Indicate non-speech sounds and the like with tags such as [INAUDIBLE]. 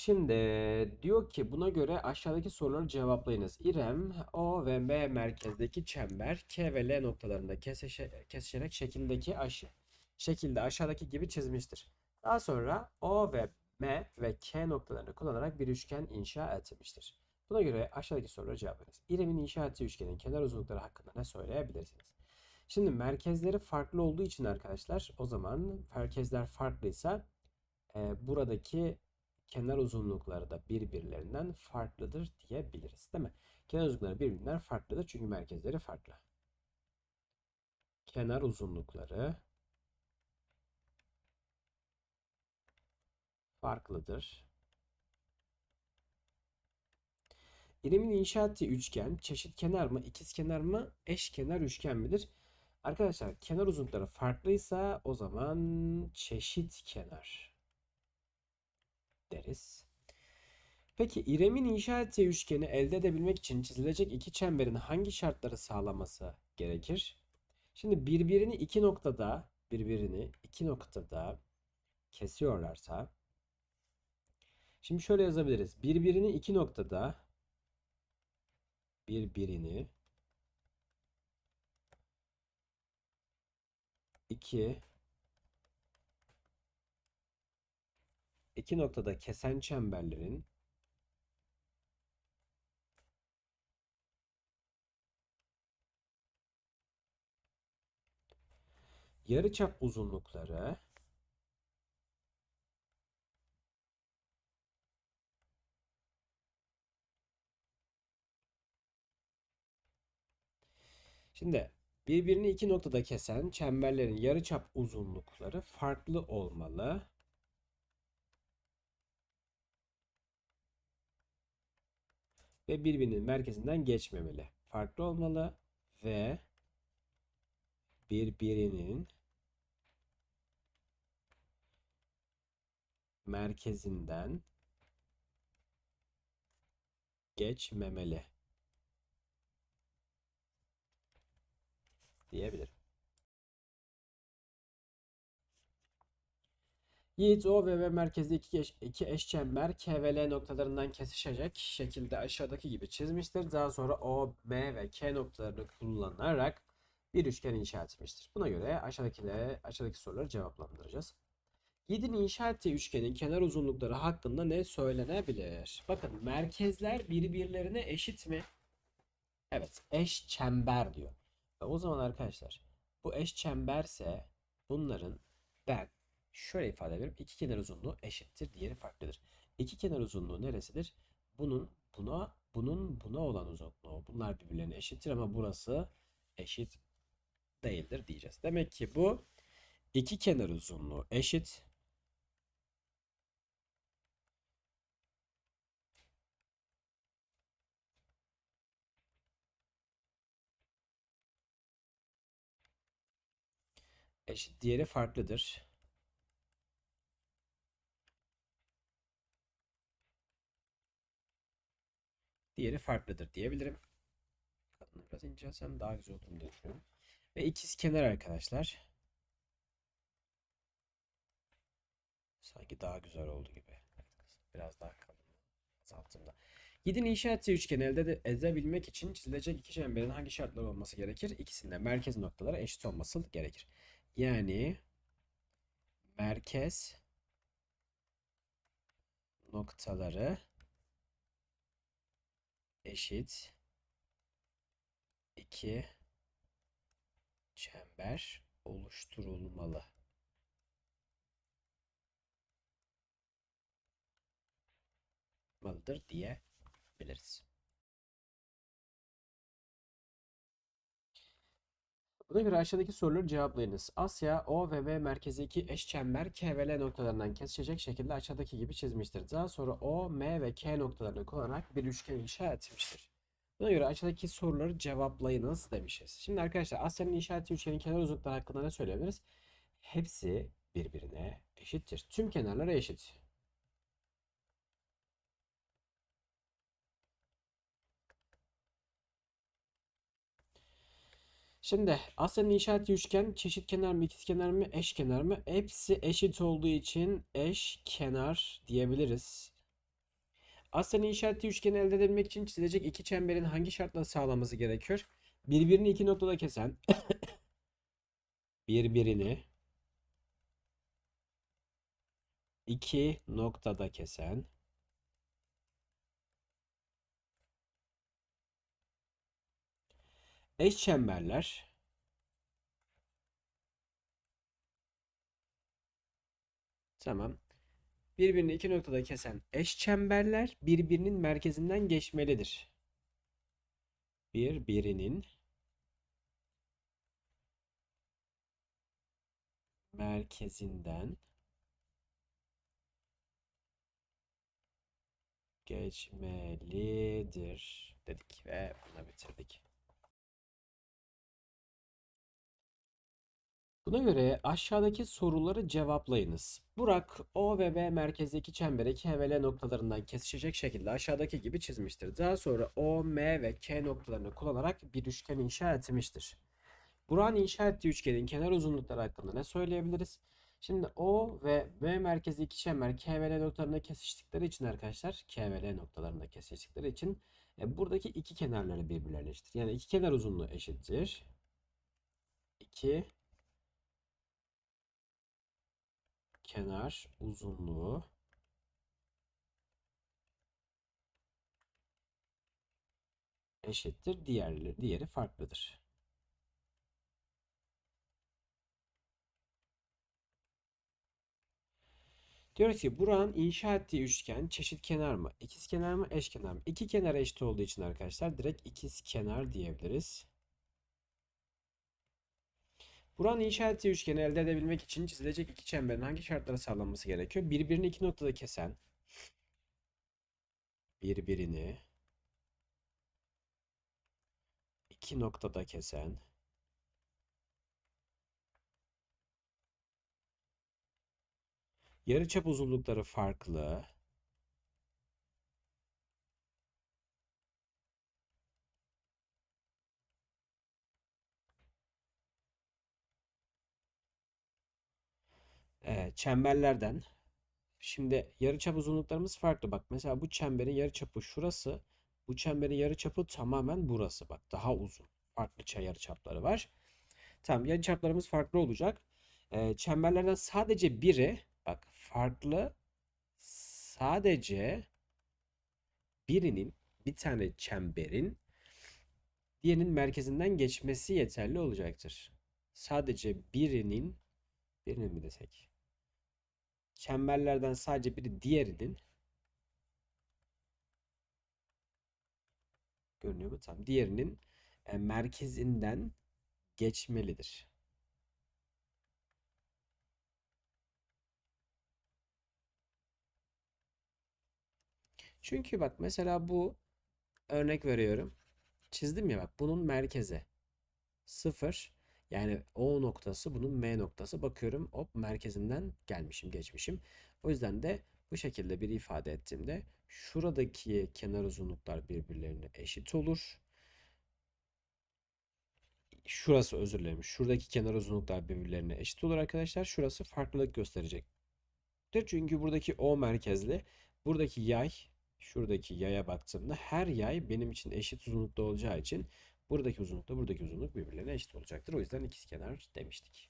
Şimdi diyor ki buna göre aşağıdaki soruları cevaplayınız. İrem O ve M merkezdeki çember K ve L noktalarında kesişe- kesişerek şekildeki aşı şekilde aşağıdaki gibi çizmiştir. Daha sonra O ve M ve K noktalarını kullanarak bir üçgen inşa etmiştir. Buna göre aşağıdaki soruları cevaplayınız. İrem'in inşa ettiği üçgenin kenar uzunlukları hakkında ne söyleyebilirsiniz? Şimdi merkezleri farklı olduğu için arkadaşlar o zaman merkezler farklıysa e, buradaki kenar uzunlukları da birbirlerinden farklıdır diyebiliriz, değil mi? Kenar uzunlukları birbirinden farklıdır çünkü merkezleri farklı. Kenar uzunlukları farklıdır. İrem'in inşa ettiği üçgen çeşit kenar mı, ikizkenar mı, eşkenar üçgen midir? Arkadaşlar kenar uzunlukları farklıysa o zaman çeşit kenar deriz. Peki İrem'in inşa ettiği üçgeni elde edebilmek için çizilecek iki çemberin hangi şartları sağlaması gerekir? Şimdi birbirini iki noktada, birbirini iki noktada kesiyorlarsa Şimdi şöyle yazabiliriz. Birbirini iki noktada birbirini iki iki noktada kesen çemberlerin yarıçap uzunlukları Şimdi birbirini iki noktada kesen çemberlerin yarıçap uzunlukları farklı olmalı. Ve birbirinin merkezinden geçmemeli. Farklı olmalı ve birbirinin merkezinden geçmemeli. diyebilirim. Yiğit O ve V merkezli iki, eş, iki eşçember K ve L noktalarından kesişecek şekilde aşağıdaki gibi çizmiştir. Daha sonra O, M ve K noktalarını kullanarak bir üçgen inşa etmiştir. Buna göre aşağıdakileri, aşağıdaki soruları cevaplandıracağız. Yiğit'in inşa ettiği üçgenin kenar uzunlukları hakkında ne söylenebilir? Bakın merkezler birbirlerine eşit mi? Evet, eş çember diyor. Ve o zaman arkadaşlar bu eş çemberse bunların ben şöyle ifade ederim. İki kenar uzunluğu eşittir. Diğeri farklıdır. İki kenar uzunluğu neresidir? Bunun buna bunun buna olan uzunluğu. Bunlar birbirlerine eşittir ama burası eşit değildir diyeceğiz. Demek ki bu iki kenar uzunluğu eşit. Eşit diğeri farklıdır. Diğeri farklıdır diyebilirim. Biraz incelesem daha güzel olduğunu düşünüyorum. Ve ikiz kenar arkadaşlar. Sanki daha güzel oldu gibi. Biraz daha kalın. Azalttığımda. 7'nin inşa üçgeni elde ede- edebilmek için çizilecek iki çemberin hangi şartlar olması gerekir? İkisinde merkez noktaları eşit olması gerekir. Yani merkez noktaları eşit iki çember oluşturulmalı. malıdır diyebiliriz. Buna göre aşağıdaki soruları cevaplayınız. Asya, O ve B merkezdeki eşçember K ve L noktalarından kesişecek şekilde aşağıdaki gibi çizmiştir. Daha sonra O, M ve K noktalarını kullanarak bir üçgen inşa etmiştir. Buna göre aşağıdaki soruları cevaplayınız demişiz. Şimdi arkadaşlar Asya'nın inşa ettiği üçgenin kenar uzunlukları hakkında ne söyleyebiliriz? Hepsi birbirine eşittir. Tüm kenarları eşit. Şimdi Asya'nın inşa ettiği üçgen çeşit kenar mı, ikizkenar mı, eşkenar mı? Hepsi eşit olduğu için eşkenar diyebiliriz. Aslen inşa ettiği üçgeni elde edebilmek için çizilecek iki çemberin hangi şartları sağlaması gerekiyor? Birbirini iki noktada kesen [COUGHS] birbirini iki noktada kesen eş çemberler Tamam. Birbirini iki noktada kesen eş çemberler birbirinin merkezinden geçmelidir. Birbirinin merkezinden geçmelidir dedik ve bunu bitirdik. Buna göre aşağıdaki soruları cevaplayınız. Burak O ve B merkezdeki çemberi K ve L noktalarından kesişecek şekilde aşağıdaki gibi çizmiştir. Daha sonra O, M ve K noktalarını kullanarak bir üçgen inşa etmiştir. Burak'ın inşa ettiği üçgenin kenar uzunlukları hakkında ne söyleyebiliriz? Şimdi O ve B merkezi iki çember K ve L noktalarında kesiştikleri için arkadaşlar K ve L noktalarında kesiştikleri için e, buradaki iki kenarları birbirlerine eşittir. Yani iki kenar uzunluğu eşittir. 2 kenar uzunluğu eşittir. Diğerleri, diğeri farklıdır. Diyoruz ki Burak'ın inşa ettiği üçgen çeşit kenar mı? İkiz kenar mı? Eş kenar mı? İki kenar eşit olduğu için arkadaşlar direkt ikiz kenar diyebiliriz. Buranın inşa ettiği üçgeni elde edebilmek için çizilecek iki çemberin hangi şartlara sağlanması gerekiyor? Birbirini iki noktada kesen birbirini iki noktada kesen yarıçap uzunlukları farklı e, çemberlerden şimdi yarıçap uzunluklarımız farklı. Bak mesela bu çemberin yarıçapı şurası. Bu çemberin yarıçapı tamamen burası. Bak daha uzun. Farklı yarıçapları var. Tamam yarıçaplarımız farklı olacak. E, çemberlerden sadece biri bak farklı sadece birinin bir tane çemberin diğerinin merkezinden geçmesi yeterli olacaktır. Sadece birinin birinin mi desek? Çemberlerden sadece biri diğerinin görünüyor mu? Tamam. Diğerinin e, merkezinden geçmelidir. Çünkü bak mesela bu örnek veriyorum. Çizdim ya bak bunun merkezi 0 yani O noktası bunun M noktası. Bakıyorum hop merkezinden gelmişim geçmişim. O yüzden de bu şekilde bir ifade ettiğimde şuradaki kenar uzunluklar birbirlerine eşit olur. Şurası özür dilerim. Şuradaki kenar uzunluklar birbirlerine eşit olur arkadaşlar. Şurası farklılık gösterecektir. Çünkü buradaki O merkezli buradaki yay şuradaki yaya baktığımda her yay benim için eşit uzunlukta olacağı için buradaki uzunlukla buradaki uzunluk birbirlerine eşit olacaktır. O yüzden ikizkenar demiştik.